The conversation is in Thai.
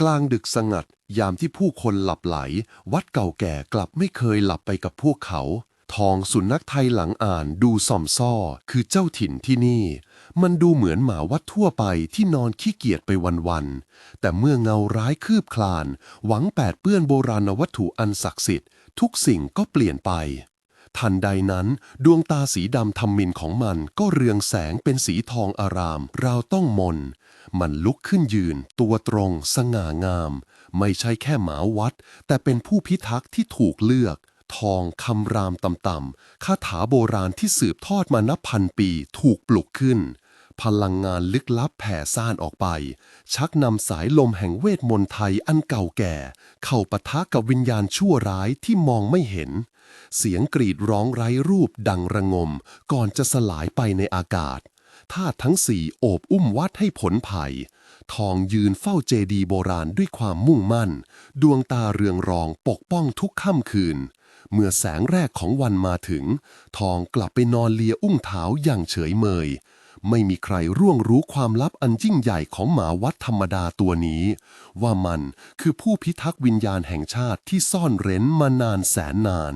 กลางดึกสงัด ยามที่ผู้คนหลับไหล วัดเก่าแก่กลับไม่เคยหลับไปกับพวกเขา ทองสุนัขไทยหลังอ่านดูส่อมซ่อ คือเจ้าถิ่นที่นี่ มันดูเหมือนหมาวัดทั่วไปที่นอนขี้เกียจไปวันๆ แต่เมื่อเงาร้ายคืบคลาน หวังแปดเปื้อนโบราณวัตถุอันศักดิ์สิทธิ์ ทุกสิ่งก็เปลี่ยนไป ทันใดนั้น ดวงตาสีดำทำมินของมันก็เรืองแสงเป็นสีทองอาราม ราวต้องมน มันลุกขึ้นยืน ตัวตรง สง่างาม ไม่ใช่แค่หมาวัด แต่เป็นผู้พิทักษ์ที่ถูกเลือก ทองคำรามต่ำๆคาถาโบราณที่สืบทอดมานับพันปีถูกปลุกขึ้น พลังงานลึกลับแผ่ซ่านออกไป ชักนำสายลมแห่งเวทมนต์ไทยอันเก่าแก่ เข้าปะทะกับวิญญาณชั่วร้ายที่มองไม่เห็น เสียงกรีดร้องไร้รูปดังระงม ก่อนจะสลายไปในอากาศธาตุทั้งสี่โอบอุ้มวัดให้ผลภัย ทองยืนเฝ้าเจดีย์โบราณด้วยความมุ่งมั่น ดวงตาเรืองรองปกป้องทุกค่ำคืน เมื่อแสงแรกของวันมาถึง ทองกลับไปนอนเลียอุ้งเท้าอย่างเฉยเมย ไม่มีใครร่วงรู้ความลับอันยิ่งใหญ่ของหมาวัดธรรมดาตัวนี้ ว่ามันคือผู้พิทักษ์วิญญาณแห่งชาติที่ซ่อนเร้นมานานแสนนาน